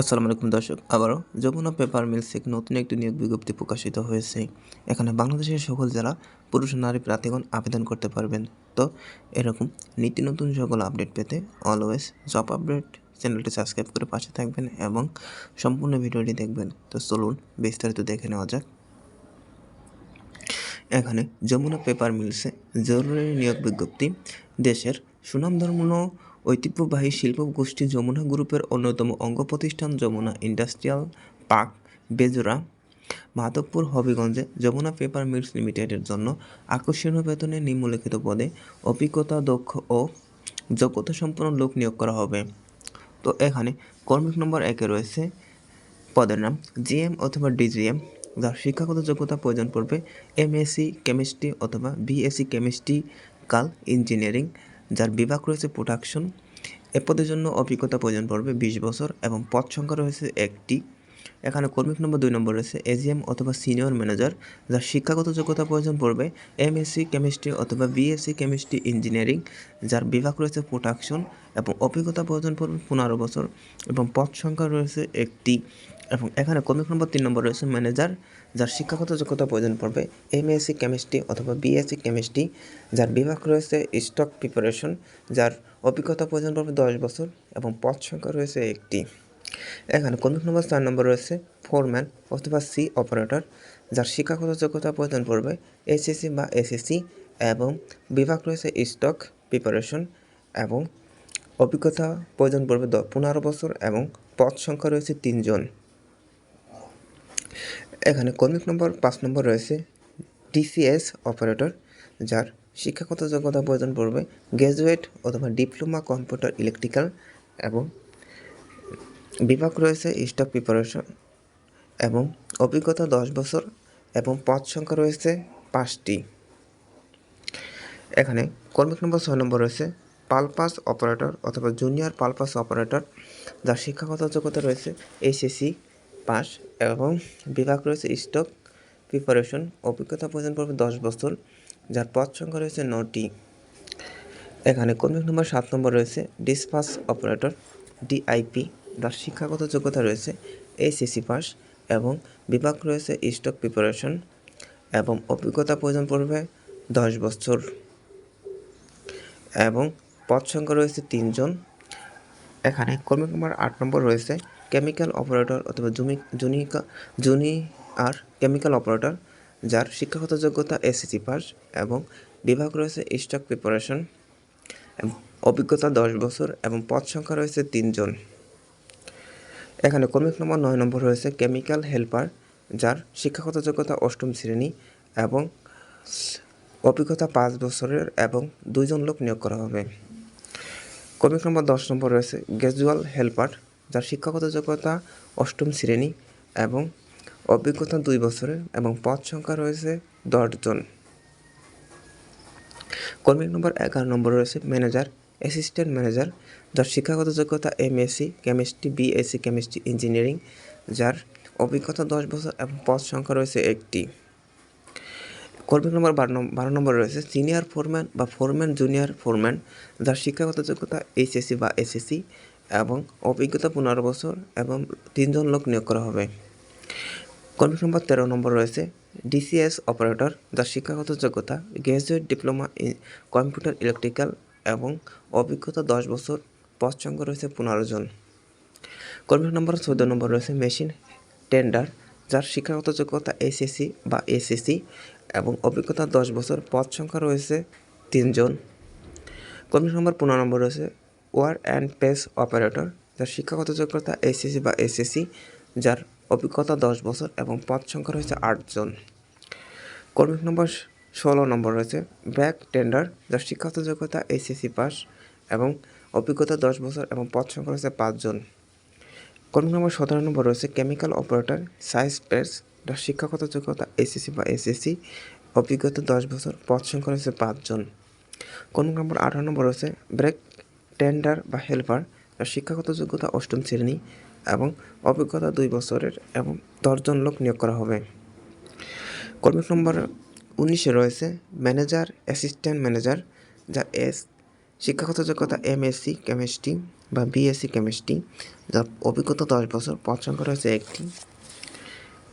আসসালামু আলাইকুম দর্শক, আবারও যমুনা পেপার মিলস থেকে নতুন একটি নিয়োগ বিজ্ঞপ্তি প্রকাশিত হয়েছে। এখানে বাংলাদেশের সকল জেলা পুরুষ নারী প্রার্থীগণ আবেদন করতে পারবেন। তো এরকম নিত্য নতুন সকল আপডেট পেতে অলওয়েজ জব আপডেট চ্যানেলটি সাবস্ক্রাইব করে পাশে থাকবেন এবং সম্পূর্ণ ভিডিওটি দেখবেন। তো চলুন বিস্তারিত দেখে নেওয়া যাক। এখানে যমুনা পেপার মিলসে জরুরি নিয়োগ বিজ্ঞপ্তি, দেশের সুনামধর্মন ঐতিহ্যবাহী শিল্প গোষ্ঠী যমুনা গ্রুপের অন্যতম অঙ্গ প্রতিষ্ঠান যমুনা ইন্ডাস্ট্রিয়াল পার্ক বেজোরা মাধবপুর হবিগঞ্জে যমুনা পেপার মিলস লিমিটেডের জন্য আকর্ষণীয় বেতনে নিম্নলিখিত পদে অভিজ্ঞতা, দক্ষ ও যোগ্যতা সম্পন্ন লোক নিয়োগ করা হবে। তো এখানে কর্মিক নম্বর একে রয়েছে। পদের নাম জিএম অথবা ডিজিএম, যার শিক্ষাগত যোগ্যতা প্রয়োজন পড়বে এমএসসি কেমিস্ট্রি অথবা বিএসসি কেমিস্ট্রি কাল ইঞ্জিনিয়ারিং। যার বিভাগ রয়েছে প্রোডাকশন এ পদের জন্য অভিজ্ঞতা প্রয়োজন পড়বে বিশ বছর এবং পদ সংখ্যা রয়েছে একটি। এখানে কর্মিক নম্বর দুই নম্বর রয়েছে এজিএম অথবা সিনিয়র ম্যানেজার যার শিক্ষাগত যোগ্যতা প্রয়োজন পড়বে এমএসসি কেমিস্ট্রি অথবা বিএসসি কেমিস্ট্রি ইঞ্জিনিয়ারিং যার বিভাগ রয়েছে প্রোডাকশন এবং অভিজ্ঞতা প্রয়োজন পড়বে পনেরো বছর এবং পদ সংখ্যা রয়েছে একটি এবং এখানে কর্মিক নম্বর তিন নম্বর রয়েছে ম্যানেজার যার শিক্ষাগত যোগ্যতা প্রয়োজন পড়বে এমএসসি কেমিস্ট্রি অথবা বিএসসি কেমিস্ট্রি যার বিভাগ রয়েছে স্টক প্রিপারেশন যার অভিজ্ঞতা প্রয়োজন পড়বে দশ বছর এবং পদ সংখ্যা রয়েছে একটি। এখানে কর্মিক নম্বর চার নম্বর রয়েছে ফোরম্যান অথবা সি অপারেটর যার শিক্ষাগত যোগ্যতা প্রয়োজন পড়বে এসএসসি বা এসএসসি এবং বিভাগ রয়েছে স্টক প্রিপারেশন এবং অভিজ্ঞতা প্রয়োজন পড়বে পনেরো বছর এবং পদ সংখ্যা রয়েছে তিনজন। এখানে কর্মিক নম্বর পাঁচ নম্বর রয়েছে ডিসিএস অপারেটর যার শিক্ষাগত যোগ্যতা প্রয়োজন পড়বে গ্র্যাজুয়েট অথবা ডিপ্লোমা কম্পিউটার ইলেকট্রিক্যাল এবং বিভাগ রয়েছে স্টক প্রিপারেশন এবং অভিজ্ঞতা দশ বছর এবং পদ সংখ্যা রয়েছে পাঁচটি। এখানে কর্মিক নম্বর ছয় নম্বর রয়েছে পালপাস অপারেটর অথবা জুনিয়র পালপাস অপারেটর, যার শিক্ষাগত যোগ্যতা রয়েছে এইচএসসি পাস এবং বিভাগ রয়েছে স্টক প্রিপারেশন অভিজ্ঞতা প্রয়োজন পড়বে দশ বছর, যার পদ সংখ্যা রয়েছে নটি। এখানে কর্মিক নম্বর সাত নম্বর রয়েছে ডিসপাস অপারেটর ডিআইপি যার শিক্ষাগত যোগ্যতা রয়েছে এইচএসসি পাস এবং বিভাগ রয়েছে স্টক প্রিপারেশন এবং অভিজ্ঞতা প্রয়োজন পড়বে দশ বছর। এবং পদ সংখ্যা রয়েছে তিনজন এখানে কর্মী নম্বর আট নম্বর রয়েছে কেমিক্যাল অপারেটর অথবা জুমি জুনিকা জুনি আর কেমিক্যাল অপারেটর যার শিক্ষাগত যোগ্যতা এসএসসি পাস এবং বিভাগ রয়েছে স্টক প্রিপারেশন অভিজ্ঞতা দশ বছর এবং পদ সংখ্যা রয়েছে তিনজন এখানে কর্মিক নম্বর নয় নম্বর রয়েছে কেমিক্যাল হেল্পার, যার শিক্ষাগত যোগ্যতা অষ্টম শ্রেণি এবং অভিজ্ঞতা পাঁচ বছরের এবং দুইজন লোক নিয়োগ করা হবে। কর্মিক নম্বর দশ নম্বর রয়েছে গ্যাজুয়াল হেল্পার, যার শিক্ষাগত যোগ্যতা অষ্টম শ্রেণি এবং অভিজ্ঞতা দুই বছরের এবং পদ সংখ্যা রয়েছে দশজন কর্মিক নম্বর এগারো নম্বর রয়েছে ম্যানেজার অ্যাসিস্ট্যান্ট ম্যানেজার, যার শিক্ষাগত যোগ্যতা MSc, chemistry, BSc, chemistry, engineering, যার অভিজ্ঞতা দশ বছর এবং পদ সংখ্যা রয়েছে একটি। কর্মিক নম্বর বারো নম্বর বারো নম্বর রয়েছে সিনিয়র ফোরম্যান বা ফোরম্যান জুনিয়র ফোরম্যান, যার শিক্ষাগত যোগ্যতা এইচএসসি বা এসএসসি এবং অভিজ্ঞতা পনেরো বছর এবং তিনজন লোক নিয়োগ করা হবে। কর্মিক নম্বর তেরো নম্বর রয়েছে ডিসিএস অপারেটর, যার শিক্ষাগত যোগ্যতা graduate diploma in computer electrical এবং অভিজ্ঞতা দশ বছর পদ সংখ্যা রয়েছে পনেরো জন। কর্মিক নম্বর চৌদ্দ নম্বর রয়েছে মেশিন টেন্ডার, যার শিক্ষাগত যোগ্যতা এসএসসি বা এসএসসি এবং অভিজ্ঞতা দশ বছর পদ সংখ্যা রয়েছে তিনজন কর্মিক নম্বর পনেরো নম্বর রয়েছে ওয়ার অ্যান্ড পেস অপারেটর, যার শিক্ষাগত যোগ্যতা এসএসসি বা এসএসসি, যার অভিজ্ঞতা দশ বছর এবং পদ সংখ্যা রয়েছে আটজন কর্মিক নম্বর ষোলো নম্বর রয়েছে, ব্যাক টেন্ডার যার শিক্ষাগত যোগ্যতা এসএসসি পাস এবং অভিজ্ঞতা দশ বছর এবং পদ সংখ্যা রয়েছে পাঁচজন কর্মিক নম্বর সতেরো নম্বর রয়েছে, কেমিক্যাল অপারেটর সাইজ পেস যার শিক্ষাগত যোগ্যতা এসএসসি বা এসএসসি অভিজ্ঞতা দশ বছর, পদ সংখ্যা রয়েছে পাঁচজন কর্মিক নম্বর আঠারো নম্বর রয়েছে, ব্রেক টেন্ডার বা হেল্পার যার শিক্ষাগত যোগ্যতা অষ্টম শ্রেণি এবং অভিজ্ঞতা দুই বছরের এবং দশজন লোক নিয়োগ করা হবে। কর্মিক নম্বর উনিশে রয়েছে ম্যানেজার, অ্যাসিস্ট্যান্ট ম্যানেজার যার এস, শিক্ষাগত যোগ্যতা, এমএসসি, কেমিস্ট্রি বা বিএসসি, কেমিস্ট্রি যার অভিজ্ঞতা দশ বছর, পদ সংখ্যা রয়েছে একটি।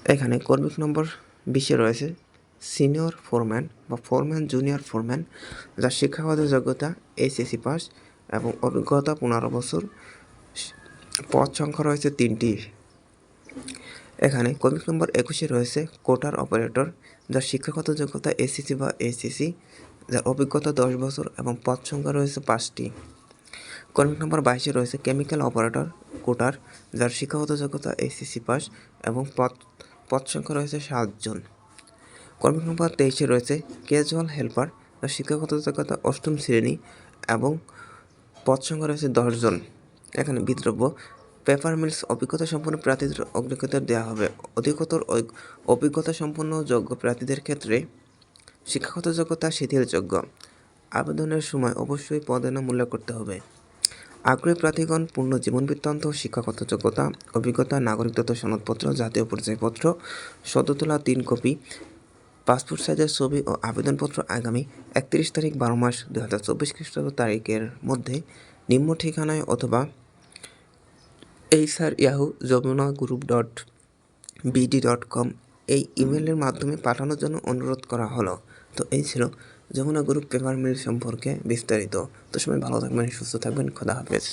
এখানে কর্মিক নম্বর বিশে রয়েছে সিনিয়র ফোরম্যান বা ফোরম্যান, জুনিয়র ফোরম্যান যার শিক্ষাগত যোগ্যতা, এইচএসসি পাস এবং অভিজ্ঞতা পনেরো বছর, পদ সংখ্যা রয়েছে তিনটি। এখানে কর্মিক নম্বর একুশে রয়েছে কোটার অপারেটর, যার শিক্ষাগত যোগ্যতা এসিসি বা এসিসি যার অভিজ্ঞতা দশ বছর এবং পদ সংখ্যা রয়েছে পাঁচটি। কর্মিক নম্বর বাইশে রয়েছে কেমিক্যাল অপারেটর, কোটার, যার শিক্ষাগত যোগ্যতা এসিসি পাস এবং পদ পদ সংখ্যা রয়েছে সাতজন। কর্মিক নম্বর তেইশে রয়েছে ক্যাজুয়াল হেল্পার, যার শিক্ষাগত যোগ্যতা অষ্টম শ্রেণি এবং পদ সংখ্যা রয়েছে দশজন। এখানে বিদ্রব্য পেপার মিলস অভিজ্ঞতা সম্পন্ন প্রার্থীদের অগ্রাধিকার দেওয়া হবে। অধিকতর অভিজ্ঞতা সম্পন্ন যোগ্য প্রার্থীদের ক্ষেত্রে শিক্ষাগত যোগ্যতা শিথিলযোগ্য। আবেদনের সময় অবশ্যই পদের নাম উল্লেখ করতে হবে। আগ্রহী প্রার্থীগণ পূর্ণ জীবন বৃত্তান্ত শিক্ষাগত যোগ্যতা, অভিজ্ঞতা নাগরিকত্ব সনদপত্র, জাতীয় পরিচয়পত্র সদ্য তোলা তিন কপি, পাসপোর্ট সাইজের ছবি ও আবেদনপত্র আগামী একত্রিশ তারিখ বারো মাস দু হাজার চব্বিশ খ্রিস্টাব্দ তারিখের মধ্যে নিম্ন ঠিকানায় অথবা HR Yahoo Jamuna group dot BD dot com এই ইমেলের মাধ্যমে পাঠানোর জন্য অনুরোধ করা হলো। তো এই ছিল যমুনা গ্রুপ পেপার মিল সম্পর্কে বিস্তারিত। তো সবাই ভালো থাকবেন, সুস্থ থাকবেন, খোদা হাফেজ।